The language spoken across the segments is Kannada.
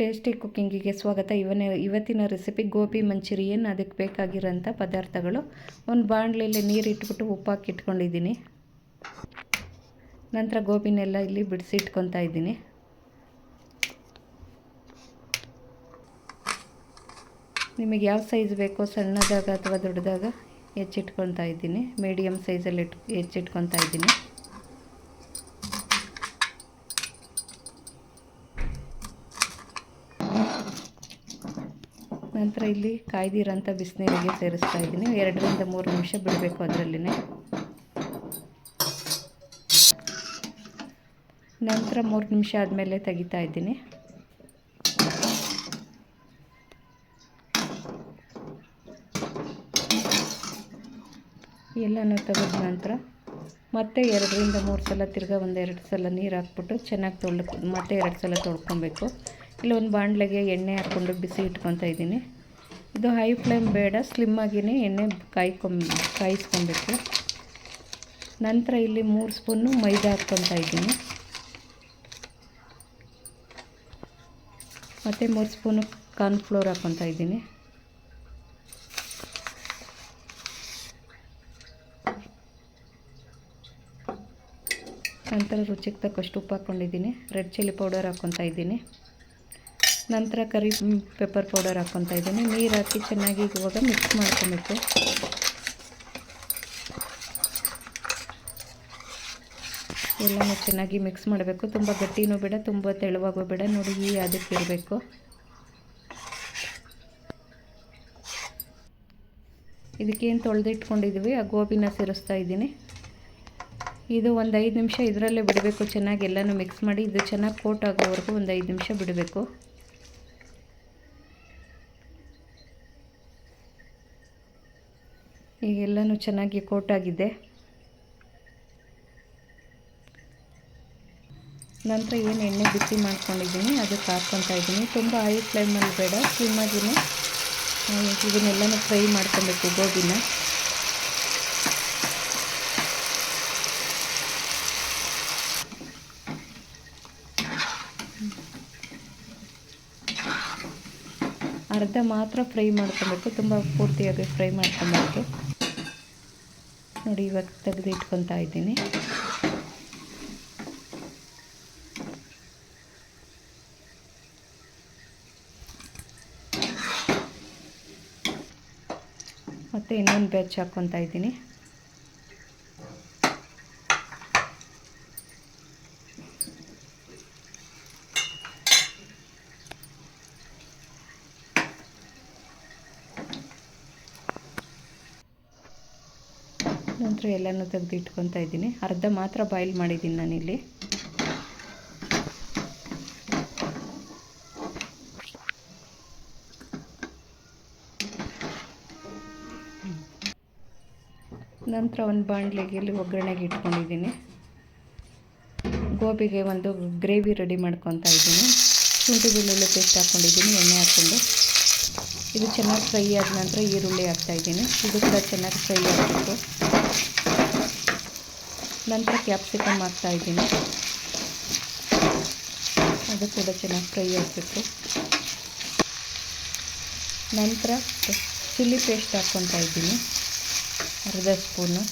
ಟೇಸ್ಟಿ ಕುಕ್ಕಿಂಗಿಗೆ ಸ್ವಾಗತ. ಇವನ ಇವತ್ತಿನ ರೆಸಿಪಿ ಗೋಬಿ ಮಂಚೂರಿಯನ್, ಅದಕ್ಕೆ ಬೇಕಾಗಿರೋಂಥ ಪದಾರ್ಥಗಳು. ಒಂದು ಬಾಣಲೆಯಲ್ಲಿ ನೀರು ಇಟ್ಬಿಟ್ಟು ಉಪ್ಪು ಇಟ್ಕೊಂಡಿದ್ದೀನಿ. ನಂತರ ಗೋಬಿನೆಲ್ಲ ಇಲ್ಲಿ ಬಿಡಿಸಿ ಇಟ್ಕೊತಾ ಇದ್ದೀನಿ. ನಿಮಗೆ ಯಾವ ಸೈಜ್ ಬೇಕೋ ಸಣ್ಣದಾಗ ಅಥವಾ ದೊಡ್ಡದಾಗ ಹೆಚ್ಚಿಟ್ಕೊತಾ ಇದ್ದೀನಿ. ಮೀಡಿಯಮ್ ಸೈಜಲ್ಲಿ ಇಟ್ ಹೆಚ್ಚಿಟ್ಕೊತಾ ಇದ್ದೀನಿ. ನಂತರ ಇಲ್ಲಿ ಕಾಯ್ದಿರೋಂಥ ಬಿಸಿನೀರಿಗೆ ಸೇರಿಸ್ತಾ ಇದ್ದೀನಿ. ಎರಡರಿಂದ ಮೂರು ನಿಮಿಷ ಬಿಡಬೇಕು ಅದರಲ್ಲಿನೇ. ನಂತರ ಮೂರು ನಿಮಿಷ ಆದಮೇಲೆ ತೆಗಿತಾ ಇದ್ದೀನಿ. ಎಲ್ಲನೂ ತೆಗೆದ ನಂತರ ಮತ್ತೆ ಎರಡರಿಂದ ಮೂರು ಸಲ ತಿರ್ಗಾ ಒಂದೆರಡು ಸಲ ನೀರು ಹಾಕ್ಬಿಟ್ಟು ಚೆನ್ನಾಗಿ ತೊಳ್ಕೊ ಮತ್ತೆ ಎರಡು ಸಲ ತೊಳ್ಕೊಬೇಕು. ಇಲ್ಲಿ ಒಂದು ಬಾಣಲೆಗೆ ಎಣ್ಣೆ ಹಾಕ್ಕೊಂಡು ಬಿಸಿ ಇಟ್ಕೊತಾ ಇದ್ದೀನಿ. ಇದು ಹೈ ಫ್ಲೇಮ್ ಬೇಡ ಸ್ಲಿಮ್ಮಾಗಿಯೇ ಎಣ್ಣೆ ಕಾಯ್ಕೊಂ, ಕಾಯಿಸ್ಕೊಬೇಕು. ನಂತರ ಇಲ್ಲಿ ಮೂರು ಸ್ಪೂನು ಮೈದಾ ಹಾಕ್ಕೊತಾ ಇದ್ದೀನಿ. ಮತ್ತು ಮೂರು ಸ್ಪೂನು ಕಾರ್ನ್ಫ್ಲೋರ್ ಹಾಕ್ಕೊತಾ ಇದ್ದೀನಿ. ನಂತರ ರುಚಿಗೆ ತಕ್ಕಷ್ಟು ಉಪ್ಪು ಹಾಕ್ಕೊಂಡಿದ್ದೀನಿ. ರೆಡ್ ಚಿಲ್ಲಿ ಪೌಡರ್ ಹಾಕ್ಕೊತಾ ಇದ್ದೀನಿ. ನಂತರ ಕರಿ ಪೆಪ್ಪರ್ ಪೌಡರ್ ಹಾಕ್ಕೊತಾ ಇದ್ದೀನಿ. ನೀರು ಹಾಕಿ ಚೆನ್ನಾಗಿ ಇವಾಗ ಮಿಕ್ಸ್ ಮಾಡ್ಕೊಬೇಕು. ಎಲ್ಲನೂ ಚೆನ್ನಾಗಿ ಮಿಕ್ಸ್ ಮಾಡಬೇಕು. ತುಂಬ ಗಟ್ಟಿನೂ ಬೇಡ, ತುಂಬ ತೆಳುವಾಗೂ ಬೇಡ. ನೋಡಿ ಈ ಅದಕ್ಕೆ ಇರಬೇಕು. ಇದಕ್ಕೇನು ತೊಳೆದಿಟ್ಕೊಂಡಿದ್ದೀವಿ ಆ ಗೋಬಿನ ಸೇರಿಸ್ತಾ ಇದ್ದೀನಿ. ಇದು ಒಂದು ಐದು ನಿಮಿಷ ಇದರಲ್ಲೇ ಬಿಡಬೇಕು. ಚೆನ್ನಾಗಿ ಎಲ್ಲನೂ ಮಿಕ್ಸ್ ಮಾಡಿ. ಇದು ಚೆನ್ನಾಗಿ ಕೋಟ್ ಆಗೋವರೆಗೂ ಒಂದು ಐದು ನಿಮಿಷ ಬಿಡಬೇಕು. ಈಗ ಎಲ್ಲನೂ ಚೆನ್ನಾಗಿ ಕೋಟಾಗಿದೆ. ನಂತರ ಏನು ಎಣ್ಣೆ ಬಿಸಿ ಮಾಡ್ಕೊಂಡಿದ್ದೀನಿ ಅದಕ್ಕೆ ಹಾಕ್ಕೊತಾ ಇದ್ದೀನಿ. ತುಂಬ ಹೈ ಫ್ಲೇಮಲ್ಲಿ ಬೇಡ ಸ್ಲಿಮ್ಮಾಗಿನೇ ಇದನ್ನೆಲ್ಲನೂ ಫ್ರೈ ಮಾಡ್ಕೊಬೇಕು ಗೋಬಿನ. ಅರ್ಧ ಮಾತ್ರ ಫ್ರೈ ಮಾಡ್ಕೊಬೇಕು, ತುಂಬ ಪೂರ್ತಿಯಾಗಿ ಫ್ರೈ ಮಾಡ್ಕೊಬೇಕು. ನೋಡಿ ಇವಾಗ ತೆಗೆದು ಇಟ್ಕೊತಾ ಇದ್ದೀನಿ. ಮತ್ತು ಇನ್ನೊಂದು ಬ್ಯಾಚ್ ಹಾಕ್ಕೊತಾ ಇದ್ದೀನಿ. ನಂತರ ಎಲ್ಲನೂ ತೆಗೆದು ಇಟ್ಕೊತಾ ಇದ್ದೀನಿ. ಅರ್ಧ ಮಾತ್ರ ಬಾಯ್ಲ್ ಮಾಡಿದ್ದೀನಿ ನಾನಿಲ್ಲಿ. ನಂತರ ಒಂದು ಬಾಣಲೆಗೆ ಇಲ್ಲಿ ಒಗ್ಗರಣೆಗೆ ಇಟ್ಕೊಂಡಿದ್ದೀನಿ. ಗೋಬಿಗೆ ಒಂದು ಗ್ರೇವಿ ರೆಡಿ ಮಾಡ್ಕೊತಾ ಇದ್ದೀನಿ. ಶುಂಠಿ ಬೆಳ್ಳುಳ್ಳಿ ಪೇಸ್ಟ್ ಹಾಕ್ಕೊಂಡಿದ್ದೀನಿ ಎಣ್ಣೆ ಹಾಕ್ಕೊಂಡು. ಇದು ಚೆನ್ನಾಗಿ ಫ್ರೈ ಆದ ನಂತರ ಈರುಳ್ಳಿ ಹಾಕ್ತಾಯಿದ್ದೀನಿ ಇದು ಕೂಡ ಚೆನ್ನಾಗಿ ಫ್ರೈ ಆಗಬೇಕು. ನಂತರ ಕ್ಯಾಪ್ಸಿಕಮ್ ಹಾಕ್ತಾಯಿದ್ದೀನಿ ಅದು ಕೂಡ ಚೆನ್ನಾಗಿ ಫ್ರೈ ಆಗಬೇಕು. ನಂತರ ಚಿಲ್ಲಿ ಪೇಸ್ಟ್ ಹಾಕ್ಕೊತಾ ಇದ್ದೀನಿ. ಅರ್ಧ ಸ್ಪೂನು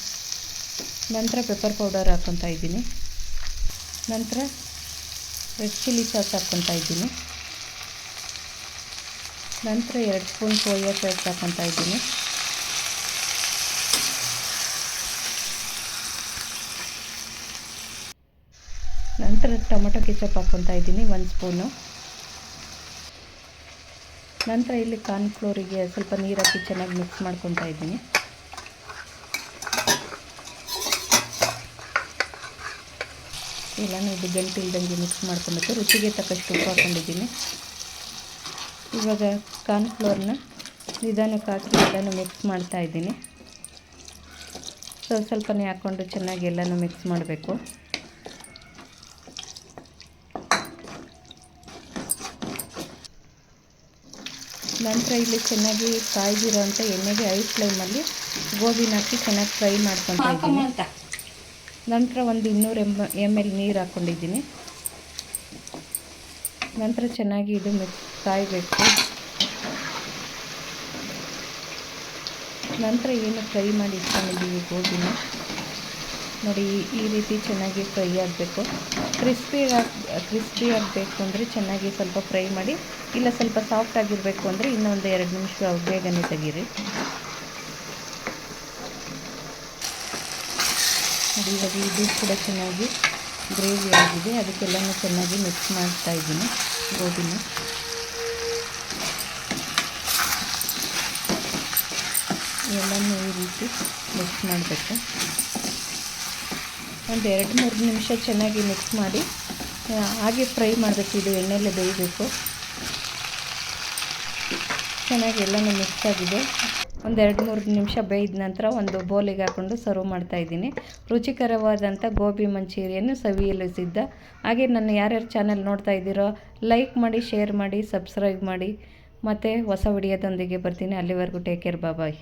ನಂತರ ಪೆಪ್ಪರ್ ಪೌಡರ್ ಹಾಕ್ಕೊತಾ ಇದ್ದೀನಿ. ನಂತರ ರೆಡ್ ಚಿಲ್ಲಿ ಸಾಸ್ ಹಾಕ್ಕೊತಾ ಇದ್ದೀನಿ. ನಂತರ ಎರಡು ಸ್ಪೂನ್ ಸೋಯಾ ಸಾಸ್ ಹಾಕ್ಕೊತಾ ಇದ್ದೀನಿ. ನಂತರ ಟೊಮೊಟೊ ಕೆಚಪ್ ಹಾಕ್ಕೊತಾ ಇದ್ದೀನಿ, ಒಂದು ಸ್ಪೂನು. ನಂತರ ಇಲ್ಲಿ ಕಾರ್ನ್ ಫ್ಲೋರಿಗೆ ಸ್ವಲ್ಪ ನೀರು ಹಾಕಿ ಚೆನ್ನಾಗಿ ಮಿಕ್ಸ್ ಮಾಡ್ಕೊತಾ ಇದ್ದೀನಿ. ಎಲ್ಲನೂ ಇದು ಗಂಟು ಇಲ್ದಂಗೆ ಮಿಕ್ಸ್ ಮಾಡ್ಕೊಬೇಕು, ರುಚಿಗೆ ತಕ್ಕಷ್ಟು ಉಪ್ಪು ಹಾಕ್ಕೊಂಡಿದ್ದೀನಿ. ಇವಾಗ ಕಾರ್ನ್ ಕಾರ್ನ್ಫ್ಲೋರ್ನ ನಿಧಾನಕ್ಕೆ ಹಾಕಿ ಎಲ್ಲನೂ ಮಿಕ್ಸ್ ಮಾಡ್ತಾ ಇದ್ದೀನಿ. ಸ್ವಲ್ಪ ಸ್ವಲ್ಪನೇ ಹಾಕ್ಕೊಂಡು ಚೆನ್ನಾಗಿ ಎಲ್ಲನೂ ಮಿಕ್ಸ್ ಮಾಡಬೇಕು. ನಂತರ ಇಲ್ಲಿ ಚೆನ್ನಾಗಿ ಕಾಯ್ದಿರೋಂಥ ಎಣ್ಣೆಗೆ ಐ ಫ್ಲೇಮಲ್ಲಿ ಗೋಬಿನ ಹಾಕಿ ಚೆನ್ನಾಗಿ ಫ್ರೈ ಮಾಡ್ಕೊತಾ ಇದ್ದೀನಿ. ನಂತರ ಒಂದು ಇನ್ನೂರು ಎಂ ಎಂ ಎಲ್ ನೀರು ಹಾಕ್ಕೊಂಡಿದ್ದೀನಿ ನಂತರ ಚೆನ್ನಾಗಿ ಇದು ಮಿಕ್ಸ್ ಕಾಯಬೇಕು. ನಂತರ ಏನು ಫ್ರೈ ಮಾಡಿ ಇಟ್ಕೊಂಡಿದ್ದೀವಿ ಗೋಬಿನ ನೋಡಿ, ಈ ರೀತಿ ಚೆನ್ನಾಗಿ ಫ್ರೈ ಆಗಬೇಕು. ಕ್ರಿಸ್ಪಿ ಕ್ರಿಸ್ಪಿ ಆಗಬೇಕು ಅಂದರೆ ಚೆನ್ನಾಗಿ ಸ್ವಲ್ಪ ಫ್ರೈ ಮಾಡಿ, ಇಲ್ಲ ಸ್ವಲ್ಪ ಸಾಫ್ಟ್ ಆಗಿರಬೇಕು ಅಂದರೆ ಇನ್ನೊಂದು ಎರಡು ನಿಮಿಷ ಬೇಗನೆ ತೆಗೀರಿ. ನೋಡಿ, ಇವಾಗ ಇದು ಕೂಡ ಚೆನ್ನಾಗಿ ಗ್ರೇವಿ ಆಗಿದೆ. ಅದಕ್ಕೆಲ್ಲನೂ ಚೆನ್ನಾಗಿ ಮಿಕ್ಸ್ ಮಾಡ್ತಾ ಇದ್ದೀನಿ ಗೋಬಿನ. ಎಲ್ಲನೂ ಈ ರೀತಿ ಮಿಕ್ಸ್ ಮಾಡಬೇಕು. ಒಂದು ಎರಡು ಮೂರು ನಿಮಿಷ ಚೆನ್ನಾಗಿ ಮಿಕ್ಸ್ ಮಾಡಿ ಹಾಗೆ ಫ್ರೈ ಮಾಡಬೇಕು. ಇದು ಎಣ್ಣೆಲ್ಲೇ ಬೇಯಬೇಕು ಚೆನ್ನಾಗಿ ಎಲ್ಲನೂ ಮಿಕ್ಸ್ ಆಗಿದೆ. ಒಂದು ಎರಡು ಮೂರು ನಿಮಿಷ ಬೇಯ್ದ ನಂತರ ಒಂದು ಬೋಲಿಗೆ ಹಾಕ್ಕೊಂಡು ಸರ್ವ್ ಮಾಡ್ತಾಯಿದ್ದೀನಿ ರುಚಿಕರವಾದಂಥ ಗೋಬಿ ಮಂಚೂರಿಯನ್ನು ಸವಿಯಲು ಸಿದ್ಧ. ಹಾಗೆ ನನ್ನ ಯಾರ್ಯಾರು ಚಾನಲ್ ನೋಡ್ತಾ ಇದ್ದೀರೋ ಲೈಕ್ ಮಾಡಿ ಶೇರ್ ಮಾಡಿ ಸಬ್ಸ್ಕ್ರೈಬ್ ಮಾಡಿ. ಮತ್ತು ಹೊಸ ವಿಡಿಯೋದೊಂದಿಗೆ ಬರ್ತೀನಿ. ಅಲ್ಲಿವರೆಗೂ ಟೇಕ್ ಕೇರ್ ಬಾಯ್